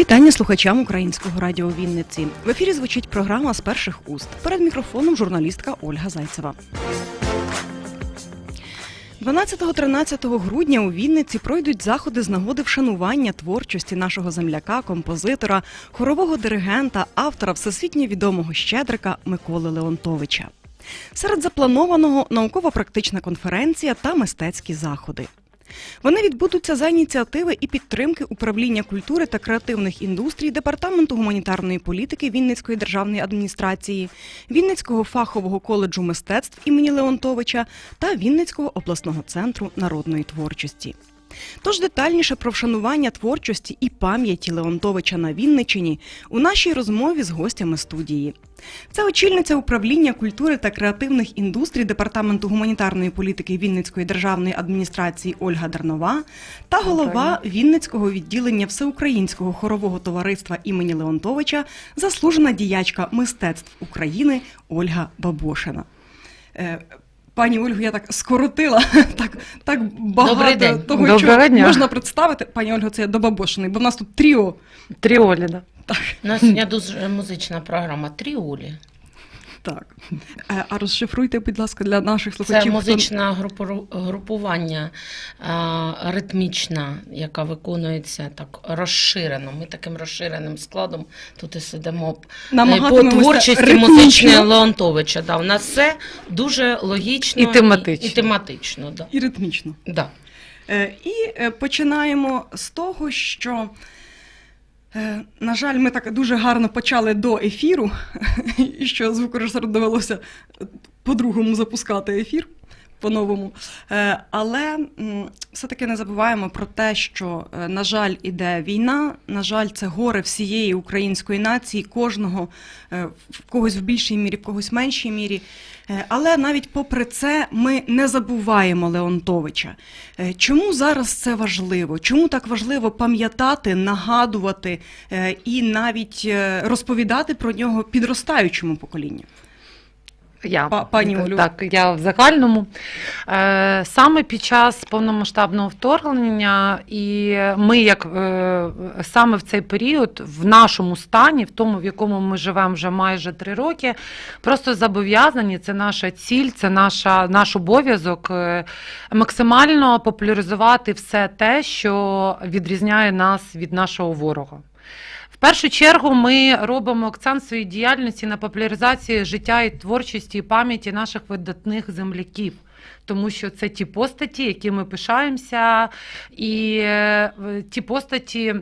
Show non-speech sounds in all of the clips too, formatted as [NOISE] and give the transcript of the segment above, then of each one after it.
Вітання слухачам українського радіо Вінниці. В ефірі звучить програма з перших уст. Перед мікрофоном журналістка Ольга Зайцева. 12-13 грудня у Вінниці пройдуть заходи з нагоди вшанування творчості нашого земляка, композитора, хорового диригента, автора всесвітньо відомого щедрика Миколи Леонтовича. Серед запланованого науково-практична конференція та мистецькі заходи. Вони відбудуться за ініціативи і підтримки управління культури та креативних індустрій Департаменту гуманітарної політики Вінницької державної адміністрації, Вінницького фахового коледжу мистецтв імені Леонтовича та Вінницького обласного центру народної творчості. Тож детальніше про вшанування творчості і пам'яті Леонтовича на Вінничині у нашій розмові з гостями студії. Це очільниця управління культури та креативних індустрій Департаменту гуманітарної політики Вінницької державної адміністрації Ольга Дарнова та голова Вінницького відділення Всеукраїнського хорового товариства імені Леонтовича, заслужена діячка мистецтв України Ольга Бабошина. Пані Ольгу, я так скоротила [LAUGHS] так, так багато Добрий день. того, Доброго що дня. можна представити. Пані Ольго, це я до Бабошини, бо в нас тут тріо. Тріолі, да. У нас сьогодні дуже музична програма Тріолі. Так. Е, А розшифруйте, будь ласка, для наших Це слухачів. хто- музичне групу- групування а, ритмічна, яка виконується так розширено. Ми таким розширеним складом тут і сидимо е, по творчості ритмічно. музичної Леонтовича. Да, у нас все дуже логічно І тематично. І, і тематично да. І ритмічно. Да. Е, І е, починаємо з того, що, е, на жаль, ми так дуже гарно почали до ефіру, [LAUGHS] що звукорежисеру довелося е, по-другому запускати ефір. По-новому. Е, Але все-таки не забуваємо про те, що, е, на жаль, іде війна. На жаль, це горе всієї української нації, кожного е, в когось в більшій мірі, в когось в меншій мірі. Але навіть попри це ми не забуваємо Леонтовича. Чому зараз це важливо? Чому так важливо пам'ятати, нагадувати і навіть розповідати про нього підростаючому поколінню? Я, Па- пані Олю. Так, я в загальному. Е, саме під час повномасштабного вторгнення, і ми, як е, саме в цей період, в нашому стані, в тому, в якому ми живемо вже майже три роки, просто зобов'язані, це наша ціль, це наша, наш обов'язок е, максимально популяризувати все те, що відрізняє нас від нашого ворога. Першу чергу ми робимо акцент своєї діяльності на популяризації життя і творчості і пам'яті наших видатних земляків. Тому що це ті постаті, які ми пишаємося, і е, ті постаті.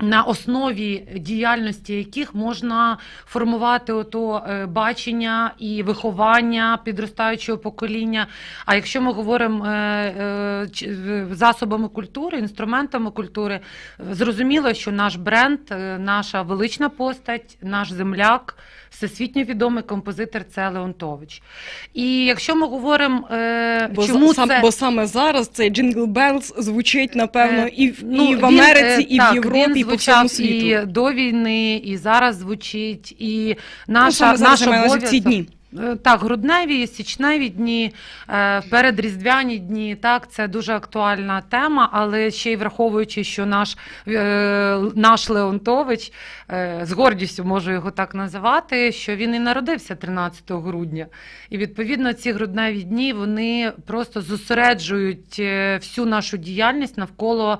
На основі діяльності яких можна формувати ото е, бачення і виховання підростаючого покоління. А якщо ми говоримо е, е, засобами культури, інструментами культури, Зрозуміло, що наш бренд, наша велична постать, наш земляк, всесвітньо відомий композитор це Леонтович. І якщо ми говоримо, е, Бо, чому сам, це бо саме зараз цей Джингл Беллс звучить, напевно, Е, і в, ну, і в Америці, він, і так, в Європі, він і по всьому світу. І до війни, і зараз звучить, і Ну, наша, зараз наш я маю на увазі в ці дні. Е, Так, грудневі, січневі дні, е, передріздвяні дні. Так, це дуже актуальна тема, але ще й враховуючи, що наш, е, наш Леонтович, з гордістю можу його так називати, що він і народився 13 грудня. І відповідно ці грудневі дні вони просто зосереджують всю нашу діяльність навколо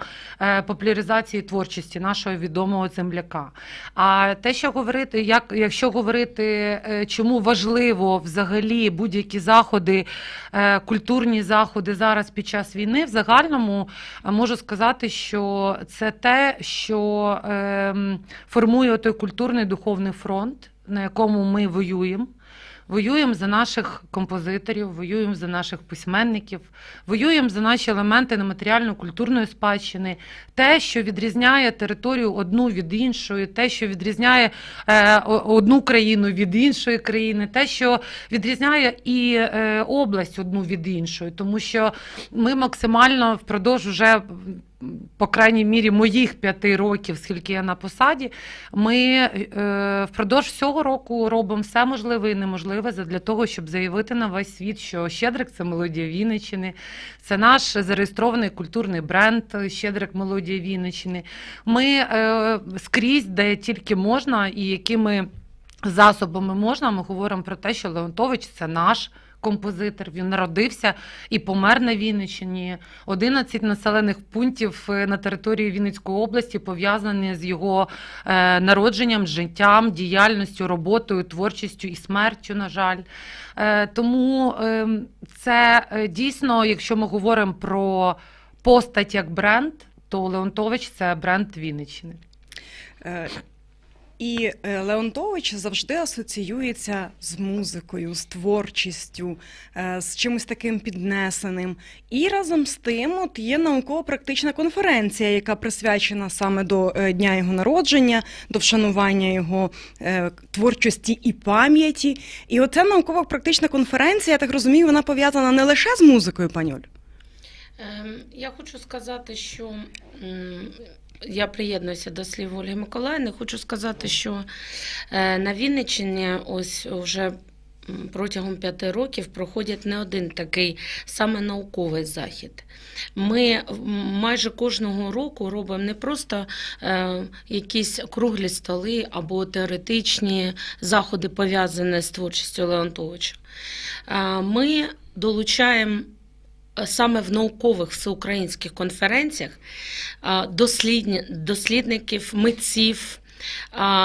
популяризації творчості нашого відомого земляка. А те, що говорити, як якщо говорити, чому важливо взагалі будь-які заходи, е, культурні заходи зараз під час війни, в загальному е, можу сказати, що це те, що ем, формує той культурний духовний фронт, на якому ми воюємо. Воюємо за наших композиторів, воюємо за наших письменників, воюємо за наші елементи нематеріально-культурної спадщини, те, що відрізняє територію одну від іншої, те, що відрізняє е, одну країну від іншої країни, те, що відрізняє і е, область одну від іншої, тому що ми максимально впродовж уже по крайній мірі моїх п'яти років, скільки я на посаді, ми е, впродовж всього року робимо все можливе і неможливе для того, щоб заявити на весь світ, що Щедрик це мелодія Вінниччини, це наш зареєстрований культурний бренд Щедрик Мелодія Вінниччини. Ми е, скрізь, де тільки можна, і якими засобами можна, ми говоримо про те, що Леонтович це наш. Композитор він народився і помер на Вінниччині. 11 населених пунктів е, на території Вінницької області пов'язані з його е, народженням, життям, діяльністю, роботою, творчістю і смертю. На жаль, е, тому е, це дійсно, якщо ми говоримо про постать як бренд, то Леонтович це бренд Вінниччини. І е, Леонтович завжди асоціюється з музикою, з творчістю, е, з чимось таким піднесеним. І разом з тим от є науково-практична конференція, яка присвячена саме до е, дня його народження, до вшанування його творчості і пам'яті. І оця науково-практична конференція, я так розумію, вона пов'язана не лише з музикою, пані Оль. Ем, Я хочу сказати, що я приєднуюся до слів Ольги Миколаївни. Хочу сказати, що е, на Вінниччині ось вже протягом п'яти років проходять не один такий саме науковий захід. Ми майже кожного року робимо не просто е, якісь круглі столи або теоретичні заходи, пов'язані з творчістю Леонтовича. Е, Ми долучаємо саме в наукових всеукраїнських конференціях дослідників, митців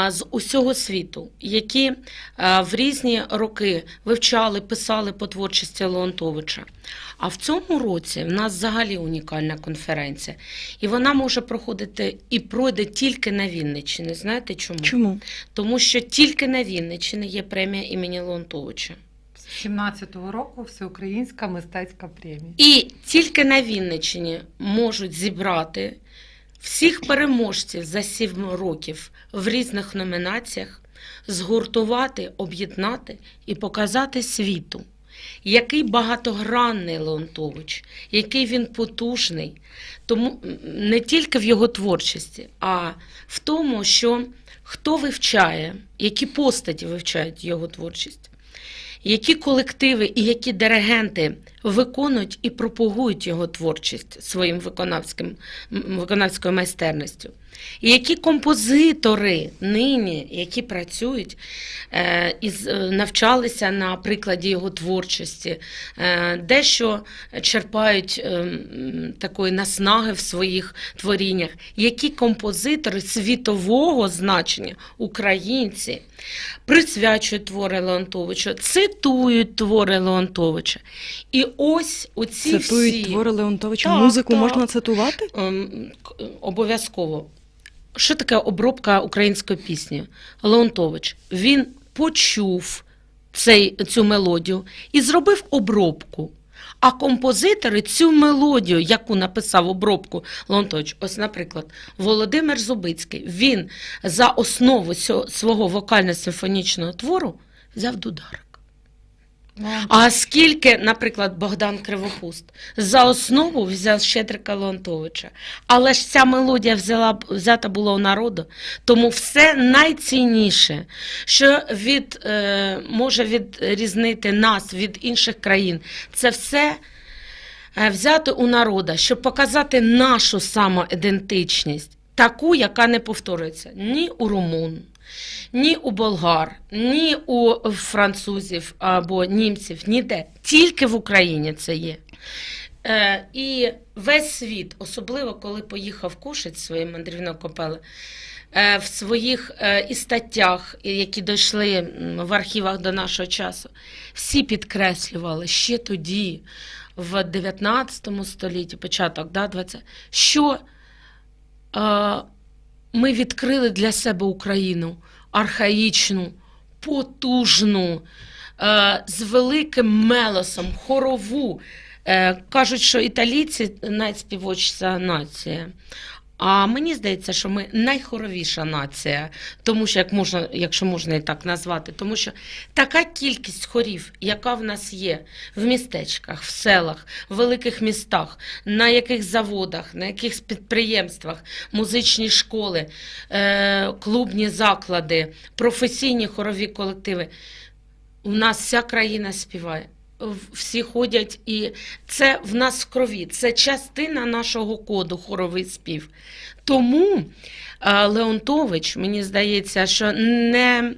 з усього світу, які в різні роки вивчали, писали по творчості Леонтовича. А в цьому році в нас взагалі унікальна конференція, і вона може проходити і пройде тільки на Вінниччині. Знаєте чому? Чому? Тому що тільки на Вінниччині є премія імені Леонтовича. З 17-го року всеукраїнська мистецька премія. І тільки на Вінниччині можуть зібрати всіх переможців за сім років в різних номінаціях, згуртувати, об'єднати і показати світу, який багатогранний Леонтович, який він потужний, тому не тільки в його творчості, а в тому, що хто вивчає, які постаті вивчають його творчість які колективи і які диригенти виконують і пропагують його творчість своїм виконавським, виконавською майстерністю. І які композитори нині, які працюють е, і е, навчалися на прикладі його творчості, е, дещо черпають такої наснаги в своїх творіннях, які композитори світового значення, українці, присвячують твори Леонтовича, цитують твори Леонтовича. І ось оці Цитують всі твори Леонтовича. Так, Музику так. можна цитувати? ем, обов'язково. Що таке обробка української пісні? Леонтович. Він почув цей, цю мелодію і зробив обробку. А композитори цю мелодію, яку написав обробку Леонтович, ось, наприклад, Володимир Зубицький, він за основу свого вокально-симфонічного твору взяв дударик. А скільки, наприклад, Богдан Кривопуст за основу взяв Щедрика Леонтовича. Але ж ця мелодія взяла, взята була у народу, тому все найцінніше, що від, е, може відрізнити нас від інших країн, це все е, взяти у народа, щоб показати нашу самоідентичність, таку, яка не повторюється ні у румун, ні у болгар, ні у французів або німців, ніде. Тільки в Україні це є. Е, і весь світ, особливо коли поїхав Кушець своєю мандрівною копели, е, в своїх е, і статтях, які дійшли в архівах до нашого часу, всі підкреслювали ще тоді, в 19 столітті, початок, да, 20, що е, ми відкрили для себе Україну архаїчну, потужну, е, з великим мелосом, хорову. Е, кажуть, що італійці найспівочця нація. А мені здається, що ми найхоровіша нація, тому що як можна, якщо можна і так назвати, тому що така кількість хорів, яка в нас є в містечках, в селах, в великих містах, на яких заводах, на яких підприємствах, музичні школи, е, клубні заклади, професійні хорові колективи. У нас вся країна співає. Всі ходять, і це в нас в крові. Це частина нашого коду, хоровий спів. Тому Леонтович, мені здається, що не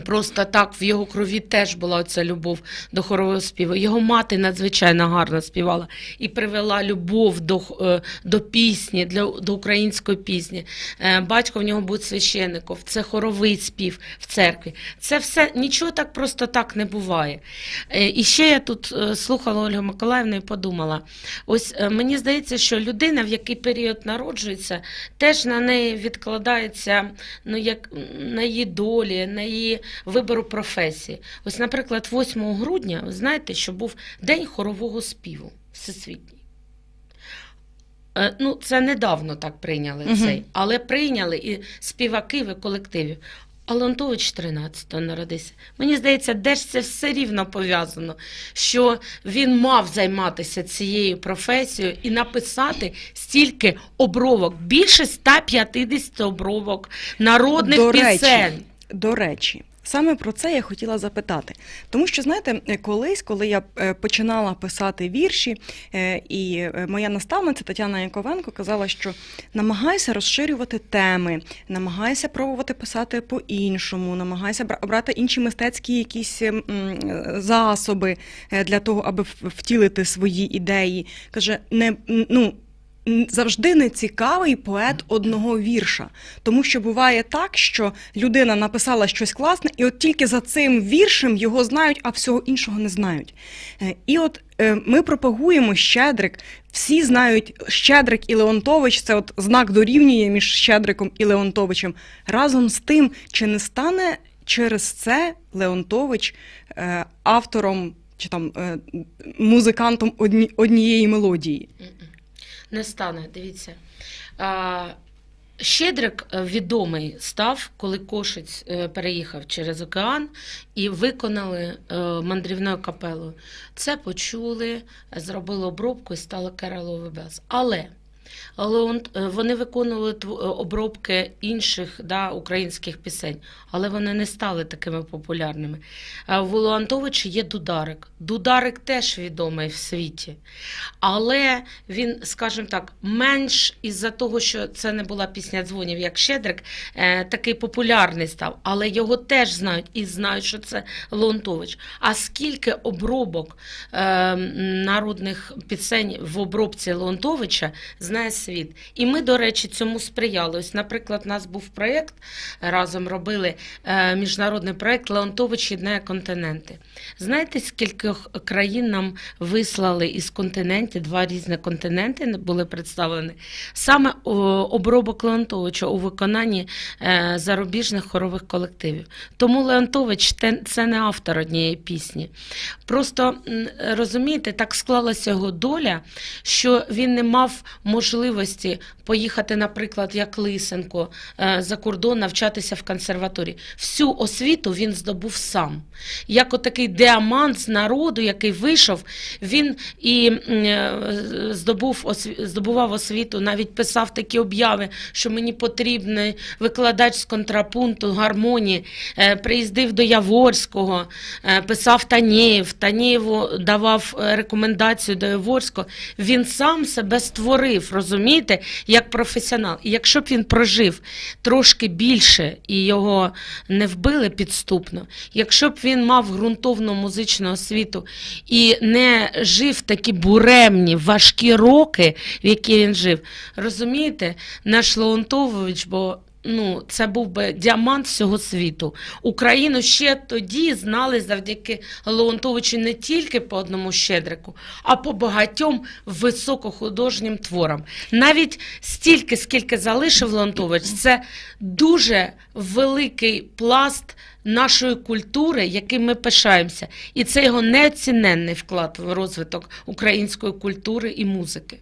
просто так в його крові теж була ця любов до хорового співу. Його мати надзвичайно гарно співала і привела любов до, е, до пісні, для, до української пісні. Е, Батько в нього був священником, це хоровий спів в церкві. Це все нічого так просто так не буває. Е, І ще я тут слухала Ольгу Миколаївну і подумала: ось мені здається, що людина, в який період народжується, теж на неї відкладається ну, як на її долі, на її вибору професії. Ось, наприклад, 8 грудня, ви знаєте, що був День хорового співу всесвітній. Е, Ну, це недавно так прийняли Мгм. цей, але прийняли і співаки в колективі. А Леонтович 13-го народився. Мені здається, де ж це все рівно пов'язано, що він мав займатися цією професією і написати стільки обровок, більше 150 обровок народних До речі, пісень. До речі, саме про це я хотіла запитати. Тому що, знаєте, колись, коли я е, починала писати вірші, е, і е, моя наставниця Тетяна Яковенко казала, що намагайся розширювати теми, намагайся пробувати писати по-іншому, намагайся бра- брати інші мистецькі якісь ем, засоби для того, аби втілити свої ідеї. Каже, не ну. Завжди не цікавий поет одного вірша. Тому що буває так, що людина написала щось класне, і от тільки за цим віршем його знають, а всього іншого не знають. Е, І от е, ми пропагуємо Щедрик. Всі знають Щедрик і Леонтович. Це от знак дорівнює між Щедриком і Леонтовичем. Разом з тим, чи не стане через це Леонтович е, автором чи там музикантом одні, однієї мелодії? Не стане, дивіться. Щедрик е, відомий став, коли Кошиць е, переїхав через океан і виконали е, мандрівною капелою. Це почули, зробили обробку і стало Кераловий Белс. Але Леон- е, вони виконували е, обробки інших да, українських пісень, але вони не стали такими популярними. А В Леонтовича є Дударик. Дударик теж відомий в світі. Але він, скажімо так, менш із-за того, що це не була пісня дзвонів, як Щедрик, е, такий популярний став. Але його теж знають і знають, що це Леонтович. А скільки обробок е, народних пісень в обробці Леонтовича знає світ. І ми, до речі, цьому сприяли. Ось, наприклад, у нас був проєкт, разом робили е, міжнародний проєкт Леонтович єднає континенти. Знаєте, скількох країн нам вислали із континентів, два різні континенти були представлені. Саме обробок Леонтовича у виконанні е, зарубіжних хорових колективів. Тому Леонтович це не автор однієї пісні. Просто розумієте, так склалася його доля, що він не мав можливості поїхати, наприклад, як Лисенко е, за кордон навчатися в консерваторії. Всю освіту він здобув сам. Як отакий діамант з народу, який вийшов, він і е, здобув здобував освіту, навіть писав такі обяви, що мені потрібний викладач з контрапункту, гармонії. Е, Приїздив до Яворського, писав Танєєв, Танєєву давав рекомендацію до Яворського. Він сам себе створив, розумієте, як професіонал. І якщо б він прожив трошки більше і його не вбили підступно, якщо б він мав ґрунтовну музичну освіту і не жив такі буремні, важкі роки, в які він жив, розумієте, наш Леонтович, бо Ну, це був би діамант всього світу. Україну ще тоді знали завдяки Леонтовичу не тільки по одному щедрику, а по багатьом високохудожнім творам. Навіть стільки, скільки залишив Леонтович, це дуже великий пласт нашої культури, яким ми пишаємося. І це його неоціненний вклад в розвиток української культури і музики.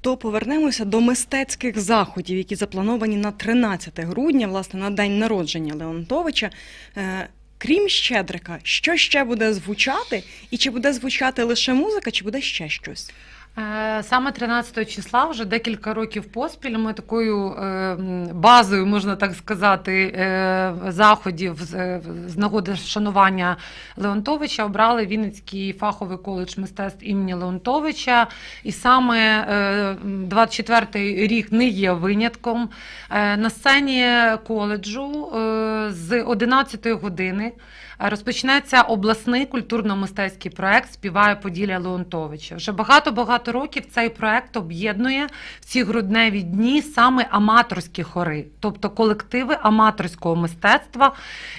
То повернемося до мистецьких заходів, які заплановані на 13 грудня, власне, на день народження Леонтовича. Е, Крім Щедрика, що ще буде звучати? І чи буде звучати лише музика, чи буде ще щось? Е, Саме 13 числа, вже декілька років поспіль, ми такою е, базою, можна так сказати, е, заходів з, нагоди вшанування Леонтовича обрали Вінницький фаховий коледж мистецтв імені Леонтовича. І саме е, 24-й рік не є винятком. На сцені коледжу з 11 години розпочнеться обласний культурно-мистецький проект Співає Поділля Леонтовича. Вже багато-багато років цей проект об'єднує в ці грудневі дні саме аматорські хори, тобто колективи аматорського мистецтва.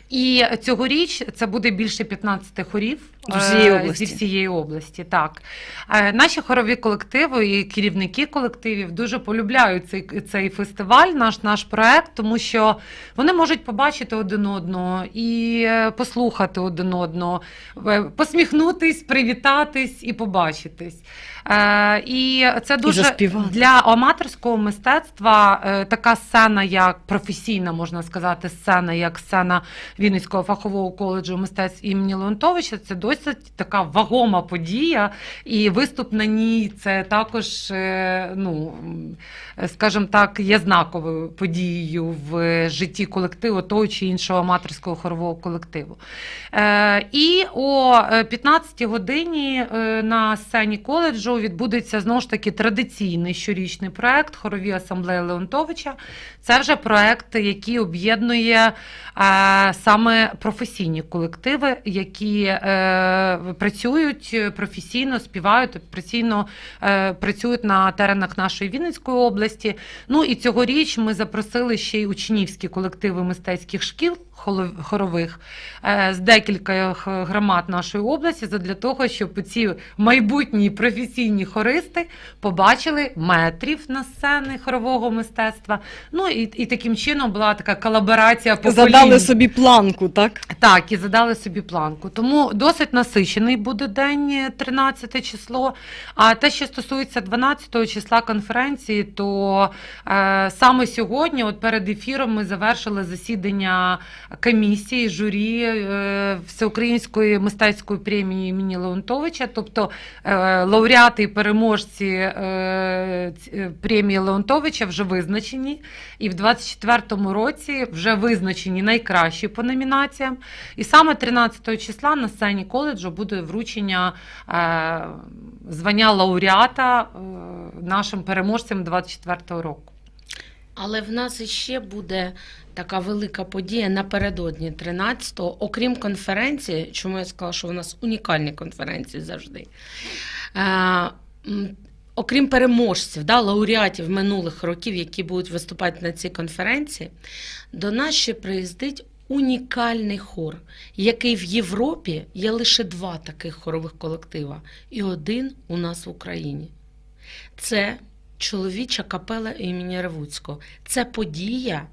І цьогоріч це буде більше 15 хорів. З усієї е, області. Зі всієї області, так. Е, Наші хорові колективи і керівники колективів дуже полюбляють цей, цей фестиваль, наш, наш проект, тому що вони можуть побачити один одного і е, послухати один одного, посміхнутись, привітатись і побачитись. І це дуже заспівати. для аматорського мистецтва така сцена, як професійна, можна сказати, сцена, як сцена Вінницького фахового коледжу мистецтв імені Леонтовича, це досить така вагома подія, і виступ на ній це також, е, ну скажімо так, є знаковою подією в житті колективу того чи іншого аматорського хорового колективу. Е, І о 15 годині е, на сцені коледжу відбудеться знову ж таки традиційний щорічний проект Хорові асамблеї Леонтовича. Це вже проект, який об'єднує саме професійні колективи, які працюють професійно, співають професійно е, працюють на теренах нашої Вінницької області. Ну і цьогоріч ми запросили ще й учнівські колективи мистецьких шкіл хорових е, з декілька громад нашої області для того, щоб ці майбутні професійні хористи побачили метрів на сцени хорового мистецтва. Ну і, і таким чином була така колаборація поколінь. Задали собі планку, так? Так, і задали собі планку. Тому досить насичений буде день е, 13 число. А те, що стосується 12 числа конференції, то е, саме сьогодні, от перед ефіром, ми завершили засідання комісії журі е, Всеукраїнської мистецької премії імені Леонтовича, тобто е, лауреати і переможці е, премії Леонтовича вже визначені. І в 24-му році вже визначені найкращі по номінаціям. І саме 13 числа на сцені коледжу буде вручення звання лауреата нашим переможцям 24-го року. Але в нас іще буде така велика подія напередодні 13-го, окрім конференції, чому я сказала, що у нас унікальні конференції завжди. Е, окрім переможців, да, лауреатів минулих років, які будуть виступати на цій конференції, до нас ще приїздить унікальний хор, який в Європі є лише два таких хорових колектива, і один у нас в Україні. Це чоловіча капела імені Ревуцького. Це подія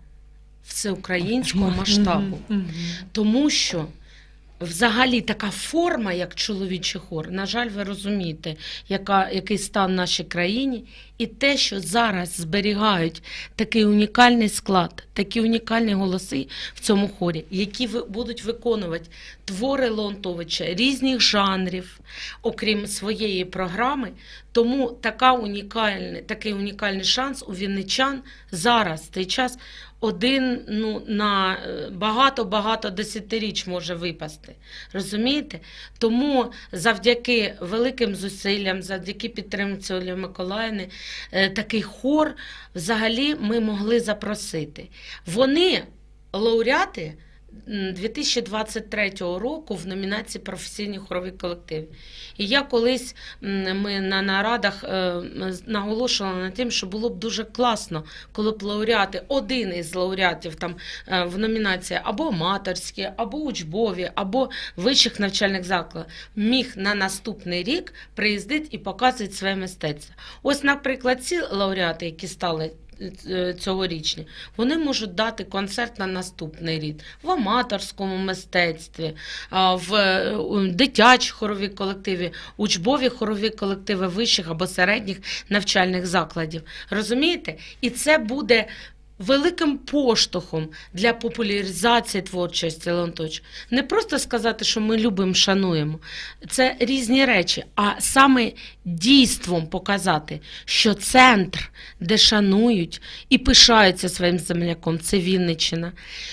всеукраїнського масштабу. Тому що взагалі така форма, як чоловічий хор, на жаль, ви розумієте, яка, який стан в нашій країні, і те, що зараз зберігають такий унікальний склад, такі унікальні голоси в цьому хорі, які будуть виконувати твори Леонтовича різних жанрів, окрім своєї програми. Тому така унікальний, такий унікальний шанс у вінничан зараз, цей час, один ну, на е, багато-багато десятиріч може випасти. Розумієте? Тому завдяки великим зусиллям, завдяки підтримці Олі Миколаївни, е, такий хор взагалі ми могли запросити. Вони лауреати 2023 року в номінації професійні хорові колективи. І я колись ми на нарадах е, наголошувала над тим, що було б дуже класно, коли б лауреати, один із лауреатів там е, в номінації або аматорські, або учбові, або вищих навчальних закладів, міг на наступний рік приїздити і показувати своє мистецтво. Ось, наприклад, ці лауреати, які стали цьогорічні, вони можуть дати концерт на наступний рік в аматорському мистецтві, в дитячій у хорові колективі, учбові хорові колективи вищих або середніх навчальних закладів. Розумієте? І це буде. Великим поштовхом для популяризації творчості Леонтовича. Не просто сказати, що ми любимо, шануємо. Це різні речі, а саме дійством показати, що центр, де шанують і пишаються своїм земляком, це Вінниччина.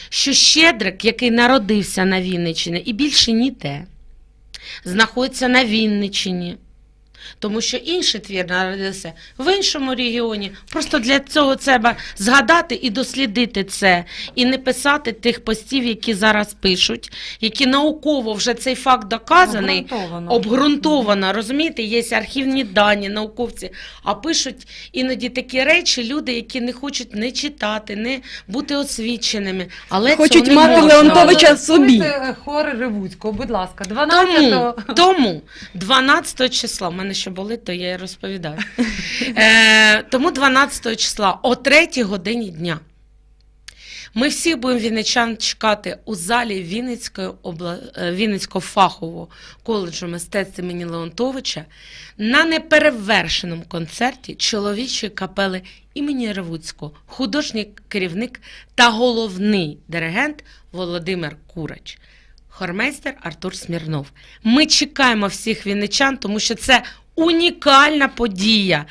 Що Щедрик, який народився на Вінниччині і більше ніде, знаходиться на Вінниччині. Тому що інший твір народився в іншому регіоні. Просто для цього треба згадати і дослідити це, і не писати тих постів, які зараз пишуть, які науково вже цей факт доказаний, Обґрунтовано. обґрунтовано, розумієте, є архівні дані, науковці, а пишуть іноді такі речі люди, які не хочуть не читати, не бути освіченими. Але Хочуть цього не мати можна. Леонтовича Але собі. е, Хор Ревуцького, будь ласка, Тому, 12 тому 12 числа, в мене ще болить, то я і розповідаю. [LAUGHS] Е, тому 12 числа о 3 годині дня. Ми всі будемо вінничан чекати у залі Вінницької обла... е, Вінницького фахового коледжу мистецтв імені Леонтовича на неперевершеному концерті чоловічої капели імені Ревуцького, художній керівник та головний диригент Володимир Курач. Хормейстер Артур Смірнов. Ми чекаємо всіх вінничан, тому що це унікальна подія.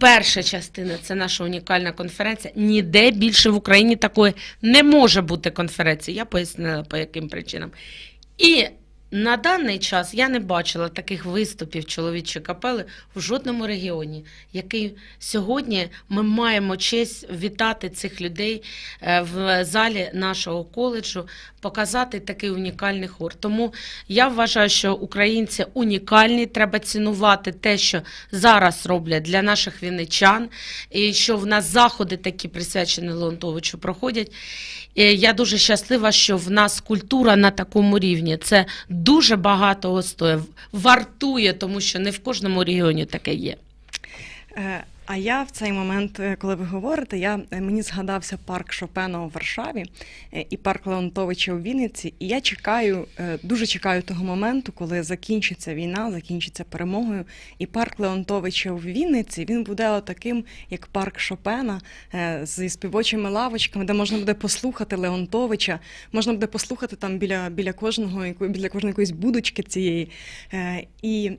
Перша частина це наша унікальна конференція. Ніде більше в Україні такої не може бути конференції. Я пояснила по яким причинам. І на даний час я не бачила таких виступів чоловічої капели в жодному регіоні, який сьогодні ми маємо честь вітати цих людей е, в залі нашого коледжу, показати такий унікальний хор. Тому я вважаю, що українці унікальні. Треба цінувати те, що зараз роблять для наших вінничан, і що в нас заходи такі присвячені Леонтовичу проходять. Я дуже щаслива, що в нас культура на такому рівні. Це дуже багато стоїть, вартує, тому що не в кожному регіоні таке є. А я в цей момент, е, коли ви говорите, я, е, мені згадався парк Шопена у Варшаві е, і парк Леонтовича у Вінниці. І я чекаю, дуже чекаю того моменту, коли закінчиться війна, закінчиться перемогою. І парк Леонтовича у Вінниці він буде отаким, як парк Шопена, зі співочими лавочками, де можна буде послухати Леонтовича, можна буде послухати там біля, біля кожного, біля кожної якоїсь будочки цієї. І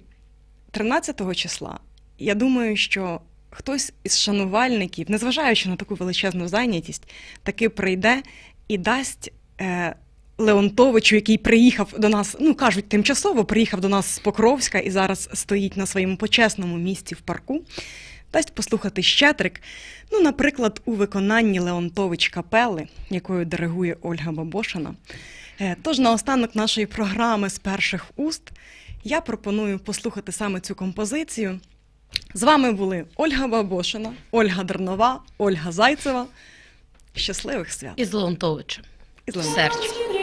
13 числа я думаю, що хтось із шанувальників, незважаючи на таку величезну зайнятість, таки прийде і дасть е, Леонтовичу, який приїхав до нас, ну кажуть, тимчасово приїхав до нас з Покровська і зараз стоїть на своєму почесному місці в парку. Дасть послухати щедрик, ну, наприклад, у виконанні Леонтович капели, якою диригує Ольга Бабошина. Е, Тож наостанок нашої програми з перших уст я пропоную послухати саме цю композицію. З вами були Ольга Бабошина, Ольга Дернова, Ольга Зайцева. Щасливих свят! І Леонтовичем І з Леонтовичем.